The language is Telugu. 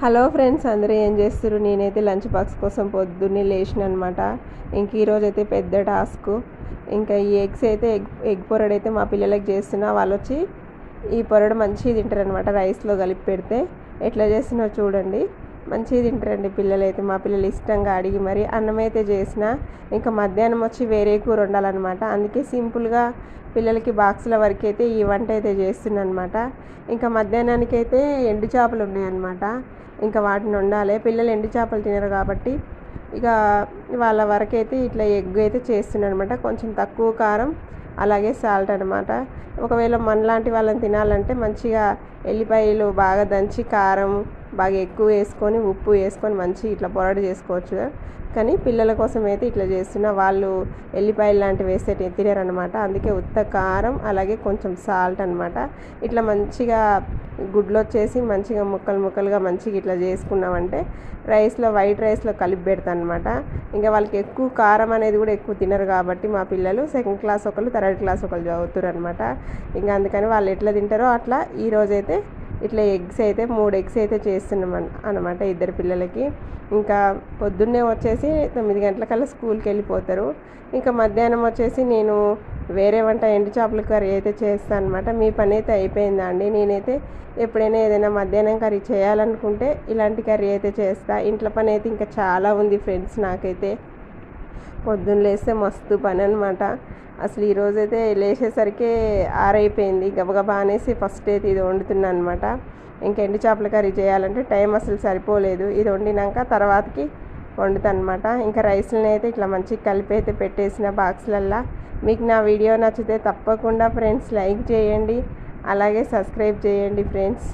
హలో ఫ్రెండ్స్ అందరూ ఏం చేస్తారు నేనైతే లంచ్ బాక్స్ కోసం పొద్దున్నే లేచిన అనమాట ఇంక ఈరోజు అయితే పెద్ద టాస్క్. ఇంకా ఈ ఎగ్స్ అయితే ఎగ్ ఎగ్ పొరడు అయితే మా పిల్లలకి చేస్తున్నా. వాళ్ళు వచ్చి ఈ పొరడు మంచిగా తింటారనమాట రైస్లో కలిపి పెడితే. ఎట్లా చేస్తున్నా చూడండి. మంచిగా తింటారండి పిల్లలు అయితే మా పిల్లలు ఇష్టంగా అడిగి మరి అన్నం అయితే చేసిన. ఇంకా మధ్యాహ్నం వచ్చి వేరే కూర వండాలన్నమాట. అందుకే సింపుల్గా పిల్లలకి బాక్సుల వరకు అయితే ఈ వంట అయితే చేస్తున్నా అనమాట ఇంకా మధ్యాహ్నానికి అయితే ఎండు చేపలు ఉన్నాయన్నమాట. ఇంకా వాటిని వండాలి. పిల్లలు ఎండు చేపలు తినరు కాబట్టి ఇక వాళ్ళ వరకు అయితే ఇట్లా ఎగ్ అయితే చేస్తున్నాను అనమాట కొంచెం తక్కువ కారం అలాగే సాల్ట్ అనమాట ఒకవేళ మనలాంటి వాళ్ళని తినాలంటే మంచిగా ఎల్లిపాయలు బాగా దంచి కారం బాగా ఎక్కువ వేసుకొని ఉప్పు వేసుకొని మంచి ఇట్లా పొరడు చేసుకోవచ్చు కానీ పిల్లల కోసం అయితే ఇట్లా చేస్తున్నా. వాళ్ళు ఎల్లిపాయలు లాంటివి వేస్తే తినరనమాట అందుకే ఉత్త కారం అలాగే కొంచెం సాల్ట్ అనమాట ఇట్లా మంచిగా గుడ్లు వచ్చేసి మంచిగా ముక్కలు ముక్కలుగా మంచిగా ఇట్లా చేసుకున్నామంటే రైస్లో వైట్ రైస్లో కలిపి పెడతాను అనమాట ఇంకా వాళ్ళకి ఎక్కువ కారం అనేది కూడా ఎక్కువ తినరు కాబట్టి మా పిల్లలు సెకండ్ క్లాస్ ఒకళ్ళు థర్డ్ క్లాస్ ఒకళ్ళు చదువుతారు అనమాట ఇంకా అందుకని వాళ్ళు ఎట్లా తింటారో అట్లా ఈరోజైతే ఇట్లా ఎగ్స్ అయితే మూడు ఎగ్స్ అయితే చేస్తున్నాం అనమాట ఇద్దరు పిల్లలకి. ఇంకా పొద్దున్నే వచ్చేసి తొమ్మిది గంటలకల్లా స్కూల్కి వెళ్ళిపోతారు. ఇంకా మధ్యాహ్నం వచ్చేసి నేను వేరే వంట ఎండు చేపల కర్రీ అయితే చేస్తాను అనమాట మీ పని అయితే అయిపోయిందా అండి? నేనైతే ఎప్పుడైనా ఏదైనా మధ్యాహ్నం కర్రీ చేయాలనుకుంటే ఇలాంటి కర్రీ అయితే చేస్తా. ఇంట్లో పని అయితే ఇంకా చాలా ఉంది ఫ్రెండ్స్ నాకైతే. పొద్దున్న లేస్తే మస్తు పని అనమాట అసలు ఈరోజైతే లేచేసరికి ఆరైపోయింది. గబగబా అనేసి ఫస్ట్ అయితే ఇది వండుతున్నాను అనమాట ఇంకా ఎండు చేపల కర్రీ చేయాలంటే టైం అసలు సరిపోలేదు. ఇది వండినాక తర్వాతకి వండుతానమాట అనమాట ఇంకా రైస్లని అయితే ఇట్లా మంచిగా కలిపి అయితే పెట్టేసిన బాక్స్లల్లా. మీకు నా వీడియో నచ్చితే తప్పకుండా ఫ్రెండ్స్ లైక్ చేయండి. అలాగే సబ్స్క్రైబ్ చేయండి ఫ్రెండ్స్.